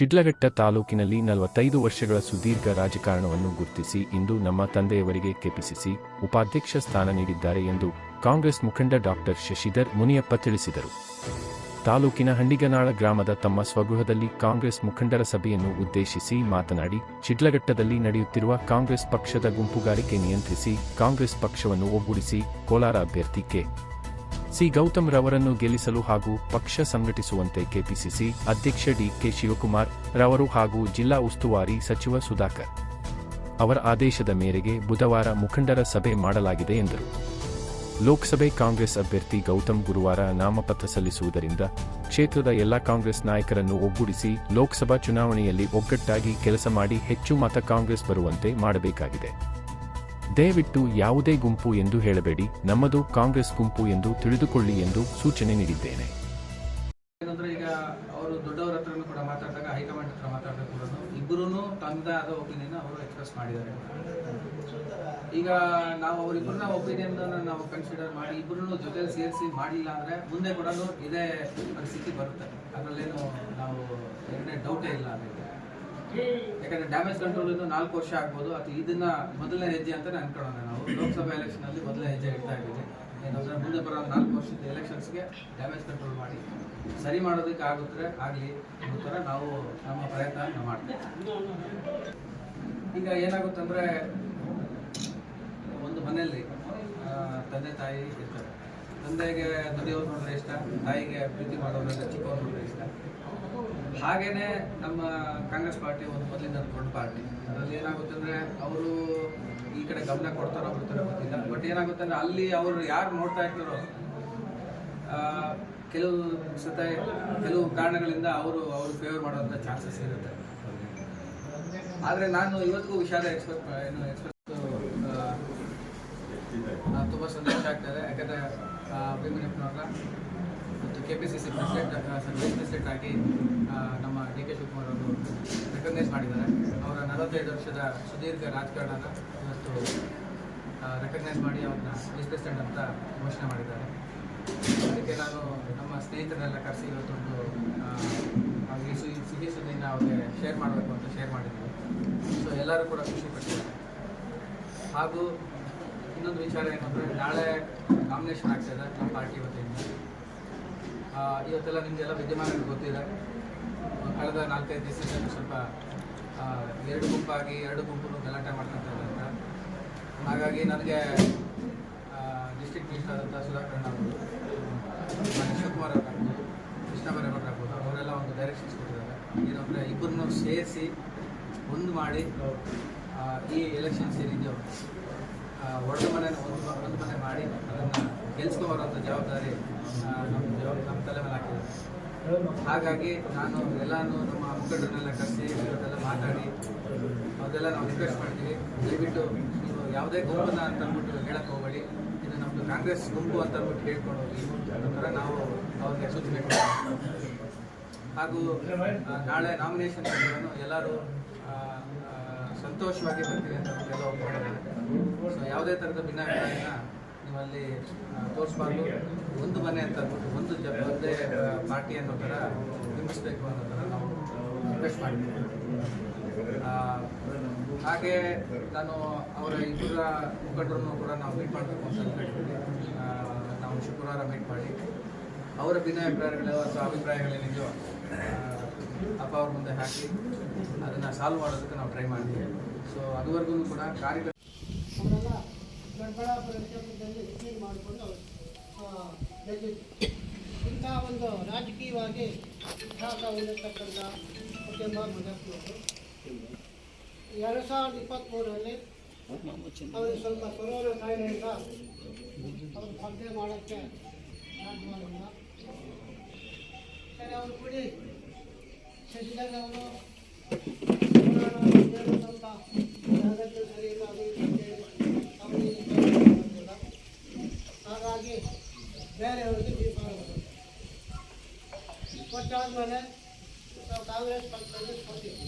ಶಿಡ್ಲಘಟ್ಟ ತಾಲೂಕಿನಲ್ಲಿ ನಲವತ್ತೈದು ವರ್ಷಗಳ ಸುದೀರ್ಘ ರಾಜಕಾರಣವನ್ನು ಗುರುತಿಸಿ ಇಂದು ನಮ್ಮ ತಂದೆಯವರಿಗೆ ಕೆಪಿಸಿಸಿ ಉಪಾಧ್ಯಕ್ಷ ಸ್ಥಾನ ನೀಡಿದ್ದಾರೆ ಎಂದು ಕಾಂಗ್ರೆಸ್ ಮುಖಂಡ ಡಾಕ್ಟರ್ ಶಶಿಧರ್ ಮುನಿಯಪ್ಪ ತಿಳಿಸಿದರು. ತಾಲೂಕಿನ ಹಂಡಿಗನಾಳ ಗ್ರಾಮದ ತಮ್ಮ ಸ್ವಗೃಹದಲ್ಲಿ ಕಾಂಗ್ರೆಸ್ ಮುಖಂಡರ ಸಭೆಯನ್ನು ಉದ್ದೇಶಿಸಿ ಮಾತನಾಡಿ, ಶಿಡ್ಲಘಟ್ಟದಲ್ಲಿ ನಡೆಯುತ್ತಿರುವ ಕಾಂಗ್ರೆಸ್ ಪಕ್ಷದ ಗುಂಪುಗಾರಿಕೆ ನಿಯಂತ್ರಿಸಿ ಕಾಂಗ್ರೆಸ್ ಪಕ್ಷವನ್ನು ಒಗ್ಗೂಡಿಸಿ ಕೋಲಾರ ಅಭ್ಯರ್ಥಿ ಕೆ. ಸಿ ಗೌತಮ್ ರವರನ್ನು ಗೆಲ್ಲಿಸಲು ಹಾಗೂ ಪಕ್ಷ ಸಂಘಟಿಸುವಂತೆ ಕೆಪಿಸಿಸಿ ಅಧ್ಯಕ್ಷ ಡಿಕೆ ಶಿವಕುಮಾರ್ ರವರು ಹಾಗೂ ಜಿಲ್ಲಾ ಉಸ್ತುವಾರಿ ಸಚಿವ ಸುಧಾಕರ್ ಅವರ ಆದೇಶದ ಮೇರೆಗೆ ಬುಧವಾರ ಮುಖಂಡರ ಸಭೆ ಮಾಡಲಾಗಿದೆ ಎಂದರು. ಲೋಕಸಭೆ ಕಾಂಗ್ರೆಸ್ ಅಭ್ಯರ್ಥಿ ಗೌತಮ್ ಗುರುವಾರ ನಾಮಪತ್ರ ಸಲ್ಲಿಸುವುದರಿಂದ ಕ್ಷೇತ್ರದ ಎಲ್ಲಾ ಕಾಂಗ್ರೆಸ್ ನಾಯಕರನ್ನು ಒಗ್ಗೂಡಿಸಿ ಲೋಕಸಭಾ ಚುನಾವಣೆಯಲ್ಲಿ ಒಗ್ಗಟ್ಟಾಗಿ ಕೆಲಸ ಮಾಡಿ ಹೆಚ್ಚು ಮತ ಕಾಂಗ್ರೆಸ್ ಬರುವಂತೆ ಮಾಡಬೇಕಾಗಿದೆ. ದಯವಿಟ್ಟು ಯಾವುದೇ ಗುಂಪು ಎಂದು ಹೇಳಬೇಡಿ, ನಮ್ಮದು ಕಾಂಗ್ರೆಸ್ ಗುಂಪು ಎಂದು ತಿಳಿದುಕೊಳ್ಳಿ ಎಂದು ಸೂಚನೆ ನೀಡಿದ್ದೇನೆ. ಏನಂದ್ರೆ ಈಗ ಅವರು ದೊಡ್ಡವರ ಹತ್ರನೂ ಕೂಡ ಮಾತಾಡಿದಾಗ ಹೈಕಮಾಂಡ್ ಹತ್ರ ಮಾತಾಡಿದಾಗ ಕೂಡ ಇಬ್ಬರೂ ತಮ್ಮದಾದ ಒಪಿನಿಯನ್ ಅವರು ಎಕ್ಸ್ಪ್ರೆಸ್ ಮಾಡಿದ್ದಾರೆ. ಈಗ ನಾವು ಅವರಿಬ್ಬರನ್ನ ಒಪಿನಿಯನ್ ನಾವು ಕನ್ಸಿಡರ್ ಮಾಡಿ ಇಬ್ಬರನ್ನು ಜೊತೆ ಸೇರಿಸಿ ಮಾಡಲಿಲ್ಲ ಅಂದ್ರೆ ಮುಂದೆ ಕೂಡ ಇದೇ ಪರಿಸ್ಥಿತಿ ಬರುತ್ತೆ. ಅದರಲ್ಲೇನು ನಾವು ಎರಡನೇ ಡೌಟೇ ಇಲ್ಲ ಯಾಕಂದ್ರೆ ಡ್ಯಾಮೇಜ್ ಕಂಟ್ರೋಲ್ ಇಂದ ನಾಲ್ಕು ವರ್ಷ ಆಗ್ಬೋದು. ಅಥವಾ ಇದನ್ನ ಮೊದಲನೇ ಹೆಜ್ಜೆ ಅಂತ ಅನ್ಕೊಳ್ಳೋಣ ನಾವು. ಲೋಕಸಭಾ ಎಲೆಕ್ಷನ್ ಅಲ್ಲಿ ಮೊದಲನೇ ಹೆಜ್ಜೆ ಇಡ್ತಾ ಇದ್ದೀವಿ. ಏನಂದ್ರೆ ಮುಂದೆ ಬರೋ ನಾಲ್ಕು ವರ್ಷದ ಎಲೆಕ್ಷನ್ಸ್ಗೆ ಡ್ಯಾಮೇಜ್ ಕಂಟ್ರೋಲ್ ಮಾಡಿ ಸರಿ ಮಾಡೋದಕ್ಕೆ ಆಗುತ್ತೆ ಆಗಲಿ ಅನ್ನೋ ಥರ ನಾವು ನಮ್ಮ ಪ್ರಯತ್ನ ಮಾಡ್ತೀವಿ. ಈಗ ಏನಾಗುತ್ತಂದ್ರೆ, ಒಂದು ಮನೆಯಲ್ಲಿ ತಂದೆ ತಾಯಿ ಇರ್ತಾರೆ. ತಂದೆಗೆ ದುಡಿಯೋರು ನೋಡಿದ್ರೆ ಇಷ್ಟ ತಾಯಿಗೆ ಪ್ರೀತಿ ಮಾಡೋದ್ರಿಂದ ಚಿಕ್ಕವ್ರು ನೋಡಿದ್ರೆ ಇಷ್ಟ. ಹಾಗೇನೆ ನಮ್ಮ ಕಾಂಗ್ರೆಸ್ ಪಾರ್ಟಿ ಒಂದು ಮೊದಲಿಂದ ದೊಡ್ಡ ಪಾರ್ಟಿ. ಅದರಲ್ಲಿ ಏನಾಗುತ್ತೆ ಅಂದ್ರೆ ಅವರು ಈ ಕಡೆ ಗಮನ ಕೊಡ್ತಾರೋ ಬಿಡ್ತಾರೋ ಗೊತ್ತಿಲ್ಲ. ಬಟ್ ಏನಾಗುತ್ತೆ ಅಂದ್ರೆ ಅಲ್ಲಿ ಅವರು ಯಾರು ನೋಡ್ತಾ ಇರ್ತಾರೋ ಕೆಲವು ಸತ ಕೆಲವು ಕಾರಣಗಳಿಂದ ಅವರು ಅವರು ಫೇವರ್ ಮಾಡುವಂಥ ಚಾನ್ಸಸ್ ಇರುತ್ತೆ. ಆದರೆ ನಾನು ಇವತ್ತಿಗೂ ವಿಷಾದ ಎಕ್ಸ್ಪೆಕ್ಟ್ ಏನು ಎಕ್ಸ್ಪೆಕ್ಟ್ ತುಂಬ ಸಂತೋಷ ಆಗ್ತದೆ ಯಾಕಂದರೆ ಅಭಿಮನ್ಯಪ್ಪನವ್ರ ಮತ್ತು K P C C president vice president ಆಗಿ ನಮ್ಮ ಡಿ ಕೆ ಶಿವಕುಮಾರ್ ಅವರು ರೆಕಗ್ನೈಸ್ ಮಾಡಿದ್ದಾರೆ. ಅವರ ನಲವತ್ತೈದು ವರ್ಷದ ಸುದೀರ್ಘ ರಾಜಕಾರಣನ ಇವತ್ತು ರೆಕಗ್ನೈಸ್ ಮಾಡಿ ಅವ್ರನ್ನ ವೈಸ್ ಪ್ರೆಸಿಡೆಂಟ್ ಅಂತ ಘೋಷಣೆ ಮಾಡಿದ್ದಾರೆ. ಅದಕ್ಕೆ ನಾನು ನಮ್ಮ ಸ್ನೇಹಿತರೆಲ್ಲ ಕರೆಸಿ ಇವತ್ತೊಂದು ಈ ಸು, ಸಿಹಿ ಸುದ್ದಿನ ಅವ್ರಿಗೆ ಶೇರ್ ಮಾಡಬೇಕು ಅಂತ ಶೇರ್ ಮಾಡಿದ್ದೀವಿ. ಸೊ ಎಲ್ಲರೂ ಕೂಡ ಖುಷಿ ಪಟ್ಟಿದ್ದಾರೆ. ಹಾಗೂ ಇನ್ನೊಂದು ವಿಚಾರ ಏನಂದರೆ ನಾಳೆ ನಾಮಿನೇಷನ್ ಆಗ್ತಾಯಿದೆ ನಮ್ಮ ಪಾರ್ಟಿ ವತಿಯಿಂದ. ಇವತ್ತೆಲ್ಲ ನಿಮಗೆಲ್ಲ ವಿದ್ಯಮಾನಗಳು ಗೊತ್ತಿದೆ. ಕಳೆದ ನಾಲ್ಕೈದು ದಿವಸದಿಂದ ಸ್ವಲ್ಪ ಎರಡು ಗುಂಪಾಗಿ, ಎರಡು ಗುಂಪು ಗಲಾಟೆ ಮಾಡ್ಕೊತಾ ಇದೆ ಅಂತ. ಹಾಗಾಗಿ ನನಗೆ ಡಿಸ್ಟಿಕ್ ಮಿನಿಸ್ಟರ್ ಆದಂಥ ಸುಧಾಕರ್ ಅವರು ಶಿವಕುಮಾರ್ ಅವರಾಗ್ಬೋದು ಕೃಷ್ಣ ಆಗ್ಬೋದು, ಅವರೆಲ್ಲ ಒಂದು ಡೈರೆಕ್ಷನ್ಸ್ ಕೊಟ್ಟಿದ್ದಾರೆ. ಏನಂದರೆ ಇಬ್ಬರನ್ನೂ ಸೇರಿಸಿ ಒಂದು ಮಾಡಿ ಈ ಎಲೆಕ್ಷನ್ಸ್ ಏನಿದೆಯೋ ಒಡೆದ ಮನೆಯನ್ನು ಒಂದು ಒಂದು ಮನೆ ಮಾಡಿ ಅದನ್ನು ಗೆಲ್ಸ್ಕೊಂಬರೋಂಥ ಜವಾಬ್ದಾರಿ ನಮ್ಮ ಜವಾಬ್ ನಮ್ಮ ತಲೆ ಮೇಲೆ ಹಾಕಿದೆ ಹಾಗಾಗಿ ನಾನು ಎಲ್ಲಾನು ನಮ್ಮ ಮುಖಂಡರನ್ನೆಲ್ಲ ಕರೆಸಿ ಇವರೆಲ್ಲ ಮಾತಾಡಿ ಅದೆಲ್ಲ ನಾವು ರಿಕ್ವೆಸ್ಟ್ ಮಾಡ್ತೀವಿ. ದಯವಿಟ್ಟು ನೀವು ಯಾವುದೇ ಗುಂಪನ್ನ ಅಂತ ಅಂದ್ಬಿಟ್ಟು ಹೇಳಕ್ಕೆ ಹೋಗಬೇಡಿ. ಇದು ನಮ್ಮದು ಕಾಂಗ್ರೆಸ್ ಗುಂಪು ಅಂತ ಅಂದ್ಬಿಟ್ಟು ಹೇಳ್ಕೊಂಡು ಹೋಗಿ. ಅದರ ನಾವು ಅವ್ರಿಗೆ ಸೂಚನೆ ಹಾಗೂ ನಾಳೆ ನಾಮಿನೇಷನ್ ಎಲ್ಲರೂ ಸಂತೋಷವಾಗಿ ಬರ್ತೀವಿ ಅಂತ ಒಪ್ಕೊಂಡಿದ್ದಾರೆ ಸೊ ಯಾವುದೇ ಥರದ ಭಿನ್ನಾಭಿಪ್ರಾಯನ ನಿಮ್ಮಲ್ಲಿ ತೋರಿಸ್ಬಾರ್ದು. ಒಂದು ಮನೆ ಅಂತ ಅಂದ್ಬಿಟ್ಟು ಒಂದು ಜ ಒಂದೇ ಪಾರ್ಟಿ ಅನ್ನೋ ಥರ ಬಿಂಬಿಸ್ಬೇಕು ಅನ್ನೋ ಥರ ನಾವು ರಿಕ್ವೆಸ್ಟ್ ಮಾಡಿದ್ದೀವಿ. ಹಾಗೆ ನಾನು ಅವರ ಇಬ್ಬರ ಮುಖಂಡರನ್ನು ಕೂಡ ನಾವು ಮೀಟ್ ಮಾಡಬೇಕು ಅಂತ ಆ, ನಾವು ಶುಕ್ರವಾರ ಮೀಟ್ ಮಾಡಿ. ಅವರ ಭಿನ್ನಾಭಿಪ್ರಾಯಗಳು ಅಥವಾ ಅಭಿಪ್ರಾಯಗಳೇನಿದೆಯೋ ಅಪ್ಪ ಅವ್ರ ಮುಂದೆ ಹಾಕಿ. ಅದನ್ನು ಸಾಲ್ವ್ ಮಾಡೋದಕ್ಕೆ ನಾವು ಟ್ರೈ ಮಾಡ್ತೀವಿ. ಸೊ ಅದುವರೆಗೂ ಕೂಡ ಕಾರ್ಯಕ್ರಮ ಮಾಡಿಕೊಂಡು ಇಂಥ ಒಂದು ರಾಜಕೀಯವಾಗಿ ಎರಡು ಸಾವಿರದ ಇಪ್ಪತ್ತ್ಮೂರರಲ್ಲಿ ಅವರು ಸ್ವಲ್ಪ ಕೊರೋನಾ ಕಾಯಿಲೆಯಿಂದ ಅವರು ಸ್ಪರ್ಧೆ ಮಾಡೋಕ್ಕೆ ಸರಿ, ಅವರು ಕೂಡಿ, ಶಶಿಧರ್ ಅವರು ಸ್ವಲ್ಪ ಅಗತ್ಯ ಸರಿ ಇಲ್ಲ ಅದು ಇದು ಅಂತ ಹೇಳಿ ಅವರಿಗೆ ಬಂದಿಲ್ಲ. ಹಾಗಾಗಿ ಬೇರೆಯವರಿಗೆ ತೀರ್ಮಾನ ಕೊಟ್ಟಾದ್ಮೇಲೆ ನಾವು ಕಾಂಗ್ರೆಸ್ ಪಕ್ಷದಲ್ಲಿ ಕೊಟ್ಟಿದ್ವಿ